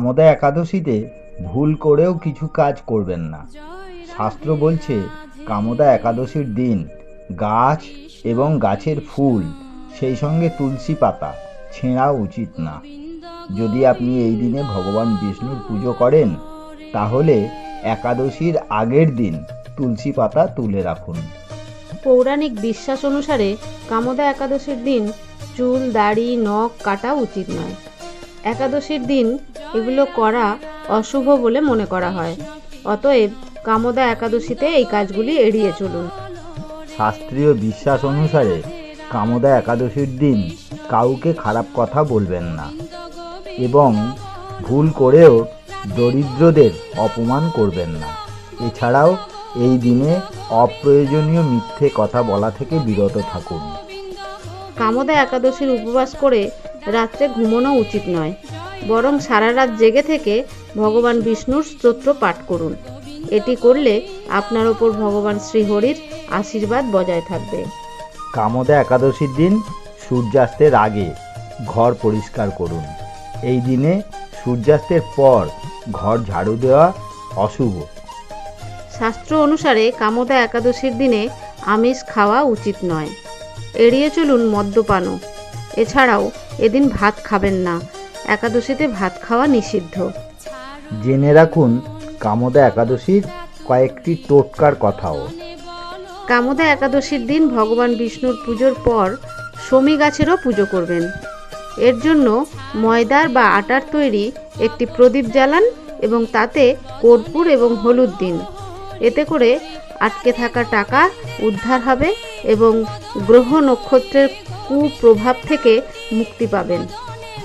কামদা একাদশীতে ভুল করেও কিছু কাজ করবেন না। শাস্ত্র বলছে, কামদা একাদশীর দিন গাছ এবং গাছের ফুল, সেই সঙ্গে তুলসী পাতা ছেঁড়া উচিত না। যদি আপনি এই দিনে ভগবান বিষ্ণুর পুজো করেন, তাহলে একাদশীর আগের দিন তুলসী পাতা তুলে রাখুন। পৌরাণিক বিশ্বাস অনুসারে কামদা একাদশীর দিন চুল, দাড়ি, নখ কাটা উচিত নয়। একাদশীর দিন এগুলো করা অশুভ বলে মনে করা হয়। অতএব কামদা একাদশীতে এই কাজগুলি এড়িয়ে চলুন। শাস্ত্রীয় বিশ্বাস অনুসারে কামদা একাদশীর দিন কাউকে খারাপ কথা বলবেন না এবং ভুল করেও দরিদ্রদের অপমান করবেন না। এছাড়াও এই দিনে অপ্রয়োজনীয় মিথ্যে কথা বলা থেকে বিরত থাকুন। কামদা একাদশীর উপবাস করে রাত্রে ঘুমানো উচিত নয়। বরং সারা রাত জেগে থেকে ভগবান বিষ্ণুর স্তোত্র পাঠ করুন। এটি করলে আপনার ওপর ভগবান শ্রীহরির আশীর্বাদ বজায় থাকবে। কামদা একাদশীর দিন সূর্যাস্তের আগে ঘর পরিষ্কার করুন। এই দিনে সূর্যাস্তের পর ঘর ঝাড়ু দেওয়া অশুভ। শাস্ত্র অনুসারে কামদা একাদশীর দিনে আমিষ খাওয়া উচিত নয়। এড়িয়ে চলুন মদ্যপানও। এছাড়াও এদিন ভাত খাবেন না। একাদশীতে ভাত খাওয়া নিষিদ্ধ। জেনে রাখুন কামদা একাদশীর কয়েকটি টোটকার কথাও। কামদা একাদশীর দিন ভগবান বিষ্ণুর পুজোর পর শমী গাছেরও পুজো করবেন। এর জন্য ময়দার বা আটার তৈরি একটি প্রদীপ জ্বালান এবং তাতে কর্পূর এবং হলুদ দিন। এতে করে আটকে থাকা টাকা উদ্ধার হবে এবং গ্রহ নক্ষত্রের কুপ্রভাব থেকে মুক্তি পাবেন।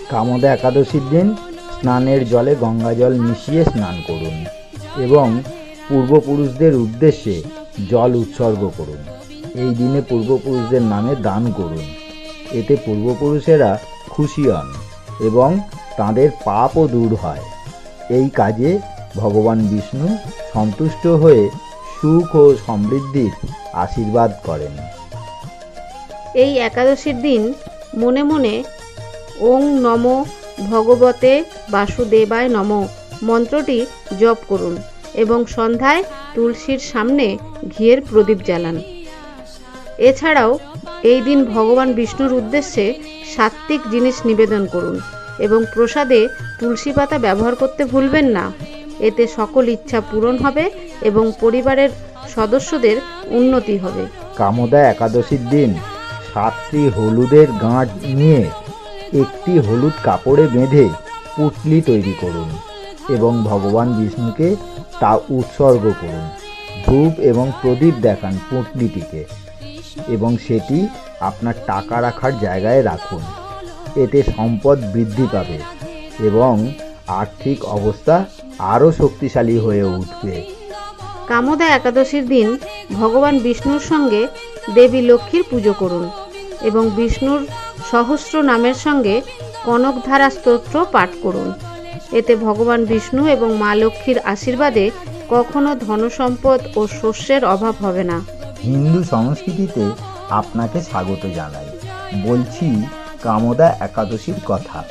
কামদা একাদশীর দিন স্নানের জলে গঙ্গা জল মিশিয়ে স্নান করুন এবং পূর্বপুরুষদের উদ্দেশ্যে জল উৎসর্গ করুন। এই দিনে পূর্বপুরুষদের নামে দান করুন। এতে পূর্বপুরুষেরা খুশি হন এবং তাদের পাপও দূর হয়। এই কাজে ভগবান বিষ্ণু সন্তুষ্ট হয়ে সুখ ও সমৃদ্ধির আশীর্বাদ করেন। এই একাদশীর দিন মনে মনে ওং নম ভগবতে বাসুদেবায় নম। মন্ত্রটি জপ করুন এবং সন্ধ্যায় তুলসীর সামনে ঘিয়ের প্রদীপ জ্বালান। এছাড়াও এই দিন ভগবান বিষ্ণুর উদ্দেশ্যে সাত্ত্বিক জিনিস নিবেদন করুন এবং প্রসাদে তুলসী পাতা ব্যবহার করতে ভুলবেন না। এতে সকল ইচ্ছা পূরণ হবে এবং পরিবারের সদস্যদের উন্নতি হবে। কামদা একাদশীর দিন সাতটি হলুদের গাঁট নিয়ে একটি হলুদ কাপড়ে বেঁধে পুটলি তৈরি করুন এবং ভগবান বিষ্ণুকে তা উৎসর্গ করুন। ধূপ এবং প্রদীপ দেখান পুটলিটিকে এবং সেটি আপনার টাকা রাখার জায়গায় রাখুন। এতে সম্পদ বৃদ্ধি পাবে এবং আর্থিক অবস্থা আরও শক্তিশালী হয়ে উঠবে। কামদা একাদশীর দিন ভগবান বিষ্ণুর সঙ্গে দেবী লক্ষ্মীর পুজো করুন এবং বিষ্ণুর সহস্র নামের সঙ্গে কনকধারা স্তোত্র পাঠ করুন। এতে ভগবান বিষ্ণু এবং মা লক্ষ্মীর আশীর্বাদে কখনো ধনসম্পদ ও শস্যের অভাব হবে না। হিন্দু সংস্কৃতিতে আপনাকে স্বাগত জানাই। বলছি কামদা একাদশীর কথা।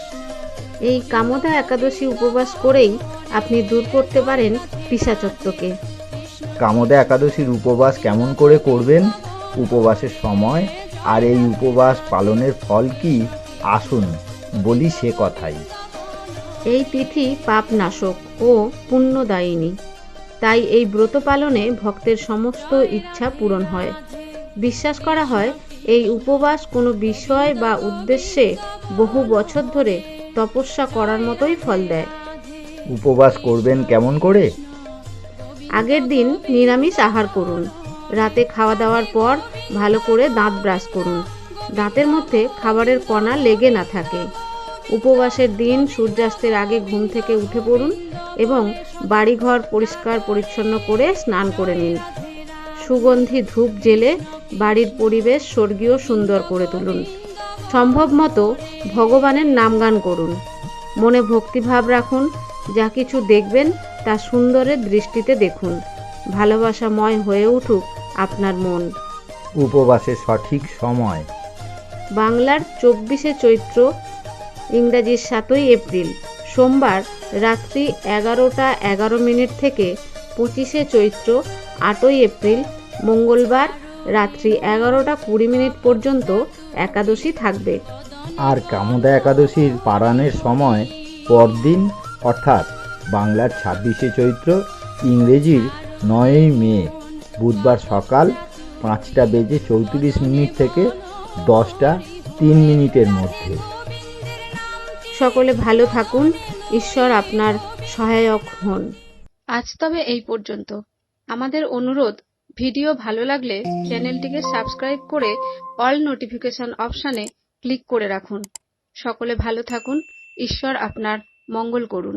এই কামদা একাদশী উপবাস করেই আপনি দূর করতে পারেন পিসাচত্বকে। কামদা একাদশীর উপবাস কেমন করে করবেন? উপবাসের সময় আর এই উপবাস পালনের ফল কি? আসুন বলি সে কথাই। এই তিথি পাপনাশক ও পুণ্যদায়িনী। তাই এই ব্রত পালনে ভক্তের সমস্ত ইচ্ছা পূরণ হয়। বিশ্বাস করা হয় এই উপবাস কোনো বিষয় বা উদ্দেশ্যে বহু বছর ধরে তপস্যা করার মতোই ফল দেয়। উপবাস করবেন কেমন করে? আগের দিন নিরামিষ আহার করুন। রাতে খাওয়া দাওয়ার পর ভালো করে দাঁত ব্রাশ করুন। দাঁতের মধ্যে খাবারের কণা লেগে না থাকে। উপবাসের দিন সূর্যাস্তের আগে ঘুম থেকে উঠে পড়ুন এবং বাড়িঘর পরিষ্কার পরিচ্ছন্ন করে স্নান করে নিন। সুগন্ধি ধূপ জেলে বাড়ির পরিবেশ স্বর্গীয় সুন্দর করে তুলুন। সম্ভব মতো ভগবানের নামগান করুন। মনে ভক্তিভাব রাখুন, যা কিছু দেখবেন তা সুন্দরের দৃষ্টিতে দেখুন। ভালোবাসাময় হয়ে উঠুক আপনার মন। উপবাসের সঠিক সময়। বাংলার চব্বিশে চৈত্র ইংরাজির সাতই এপ্রিল সোমবার রাত্রি এগারোটা এগারো মিনিট থেকে পঁচিশে চৈত্র আটই এপ্রিল মঙ্গলবার রাত্রি এগারোটা কুড়ি মিনিট পর্যন্ত একাদশী থাকবে। আর কামদা একাদশীর পারানের সময় পরদিন অর্থাৎ বাংলার ছাব্বিশে চৈত্র ইংরেজির নয়ই মে। বুধবার সকাল পাঁচটা বেজে চৌত্রিশ মিনিট থেকে দশটা তিন মিনিটের মধ্যে। সকলে ভালো থাকুন ঈশ্বর আপনার সহায়ক হন। আজ তবে এই পর্যন্ত। আমাদের অনুরোধ ভিডিও ভালো লাগলে চ্যানেলটিকে সাবস্ক্রাইব করে অল নোটিফিকেশন অপশানে ক্লিক করে রাখুন। সকলে ভালো থাকুন ঈশ্বর আপনার মঙ্গল করুন।